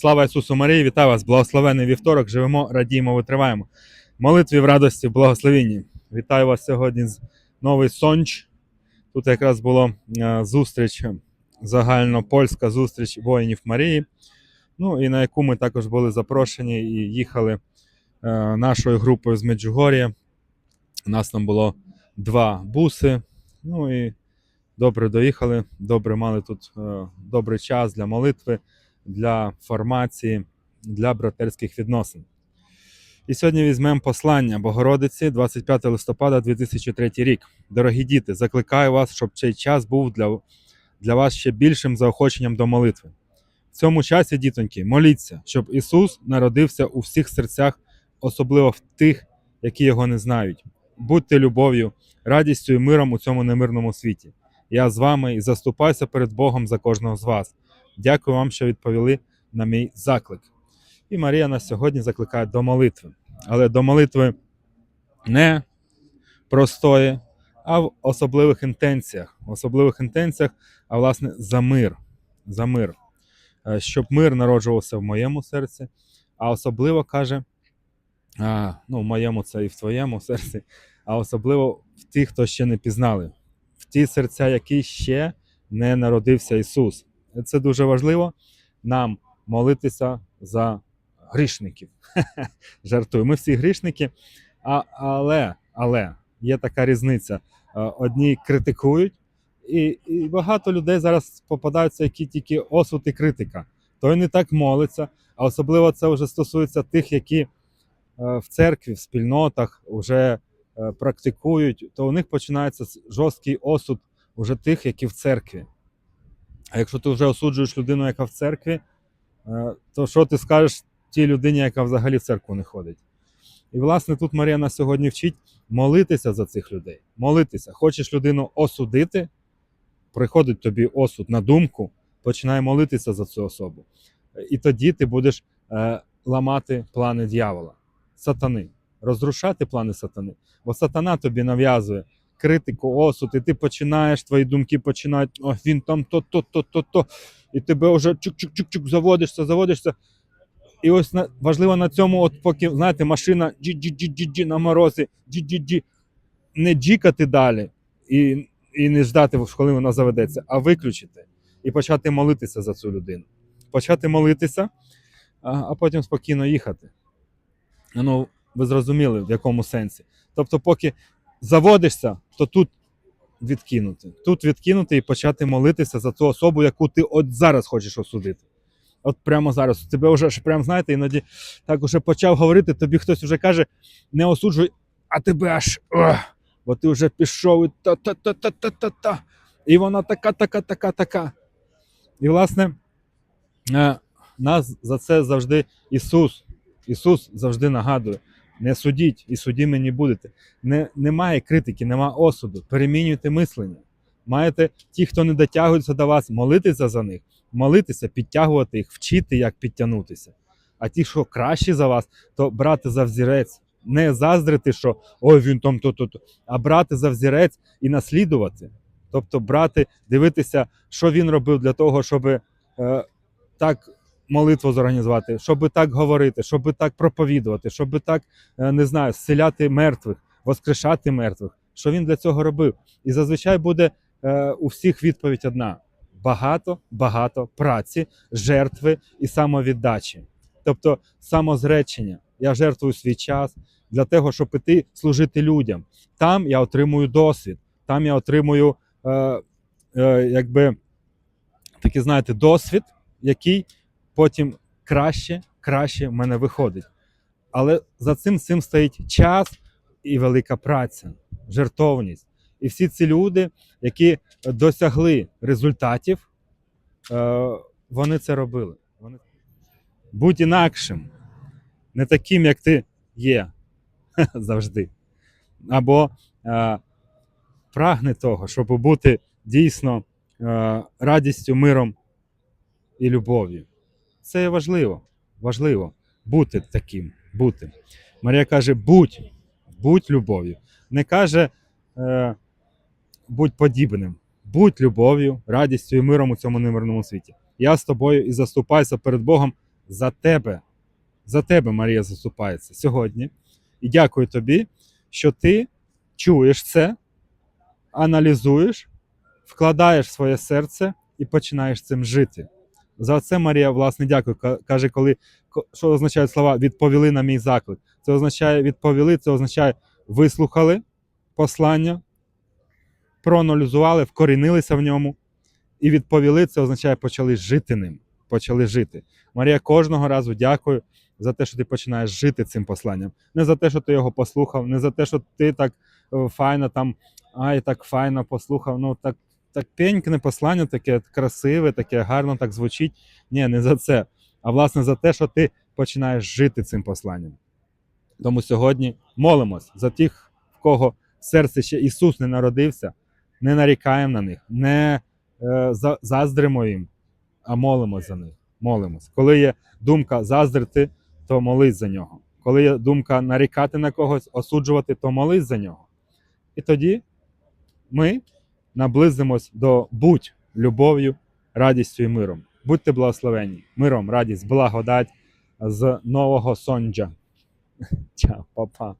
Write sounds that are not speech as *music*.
Слава Ісусу Марії, вітаю вас! Благословений вівторок. Живемо, радіємо, витриваємо. Молитві в радості, в благословенні. Вітаю вас сьогодні з Новий Сонч. Тут якраз була е, зустріч, загальнопольська зустріч воїнів Марії. Ну і на яку ми також були запрошені і їхали е, нашою групою з Меджугор'я. У нас там було два буси. Ну і добре доїхали, добре мали тут е, добрий час для молитви, для формації, для братерських відносин. І сьогодні візьмемо послання Богородиці 25 листопада 2003 рік. Дорогі діти, закликаю вас, щоб цей час був для, для вас ще більшим заохоченням до молитви. В цьому часі, дітоньки, моліться, щоб Ісус народився у всіх серцях, особливо в тих, які його не знають. Будьте любов'ю, радістю і миром у цьому немирному світі. Я з вами і заступаюся перед Богом за кожного з вас. Дякую вам, що відповіли на мій заклик. І Марія нас сьогодні закликає до молитви. Але до молитви не простої, а в особливих інтенціях. В особливих інтенціях, а власне за мир. За мир. Е, Щоб мир народжувався в моєму серці, а особливо каже, а, ну, в моєму це і в твоєму серці, а особливо в тих, хто ще не пізнали, в ті серця, які ще не народився Ісус. Це дуже важливо нам молитися за грішників. *laughs* Жартую. Ми всі грішники, а, але, але є така різниця. Е, Одні критикують, і, і багато людей зараз попадаються, які тільки осуд і критика. Той не так молиться, а особливо це вже стосується тих, які е, в церкві, в спільнотах вже е, практикують, то у них починається жорсткий осуд уже тих, які в церкві. А якщо ти вже осуджуєш людину, яка в церкві, е, то що ти скажеш тій людині, яка взагалі в церкву не ходить? І, власне, тут Марія нас сьогодні вчить молитися за цих людей. Молитися. Хочеш людину осудити, приходить тобі осуд на думку, починай молитися за цю особу. І тоді ти будеш е, ламати плани дьявола, сатани, розрушати плани сатани. Бо сатана тобі нав'язує критику, осуд, і ти починаєш, твої думки починають, о, він там то, то, то, то, то. І тебе вже чук-чук-чук-чук заводишся, заводишся. І ось на, важливо на цьому, от поки, знаєте, машина джі-джі-джі-джі на морозі, джі-джі-джі, не джікати далі і, і не ждати, коли вона заведеться, а виключити і почати молитися за цю людину. Почати молитися, а, а потім спокійно їхати. Ну, ви зрозуміли, в якому сенсі. Тобто, поки заводишся, то тут відкинути. Тут відкинути і почати молитися за ту особу, яку ти от зараз хочеш осудити. От прямо зараз. Тебе вже ж прям знаєте, іноді так уже почав говорити, тобі хтось вже каже, не осуджуй, а тебе аж. Ох, бо ти вже пішов і та-та-та-та-та-та. І вона така, така, така, така. І, власне, е, нас за це завжди Ісус. Ісус завжди нагадує: не судіть і суді мені будете. Не, немає критики, немає осуду. Перемінюйте мислення. Маєте ті, хто не дотягуються до вас, молитися за них, молитися, підтягувати їх, вчити, як підтягнутися. А ті, що кращі за вас, то брати за взірець, не заздрити, що ой, він там то, то, а брати за взірець і наслідувати. Тобто брати, дивитися, що він робив для того, щоб е, так молитву зорганізувати, щоб так говорити, щоб так проповідувати, щоб так е, не знаю, зціляти мертвих, воскрешати мертвих. Що він для цього робив? І зазвичай буде е, у всіх відповідь одна: багато, багато праці, жертви і самовіддачі. Тобто самозречення. Я жертвую свій час для того, щоб іти служити людям. Там я отримую досвід, там я отримую е, е, якби такий, знаєте, досвід, який потім краще, краще в мене виходить. Але за цим цим стоїть час і велика праця, жертовність. І всі ці люди, які досягли результатів, е, вони це робили. Вони... Будь інакшим, не таким, як ти є *laughs* завжди. Або е, прагне того, щоб бути дійсно е, радістю, миром і любов'ю. Це важливо. Важливо бути таким. Бути. Марія каже: будь, будь любов'ю. Не каже е, будь подібним, будь любов'ю, радістю і миром у цьому немирному світі. Я з тобою і заступаюся перед Богом за тебе. За тебе Марія заступається сьогодні. І дякую тобі, що ти чуєш це, аналізуєш, вкладаєш своє серце і починаєш цим жити. За це Марія, власне, дякую. Каже, коли що означають слова відповіли на мій заклик. Це означає відповіли, це означає вислухали послання, проаналізували, вкорінилися в ньому і відповіли. Це означає почали жити ним. Почали жити. Марія, кожного разу дякую за те, що ти починаєш жити цим посланням. Не за те, що ти його послухав, не за те, що ти так е, файно там, ай, так файно послухав. Ну так, так пенькне послання, таке красиве, таке гарно так звучить. Ні, не за це. А власне за те, що ти починаєш жити цим посланням. Тому сьогодні молимось за тих, в кого в серці ще Ісус не народився, не нарікаємо на них, не е, за- заздримо їм, а молимось за них. Молимось. Коли є думка заздрити, то молись за нього. Коли є думка нарікати на когось, осуджувати, то молись за нього. І тоді ми наблизимось до будь любов'ю, радістю і миром. Будьте благословені. Миром, радість, благодать з нового сонджа. *laughs* Чао, папа.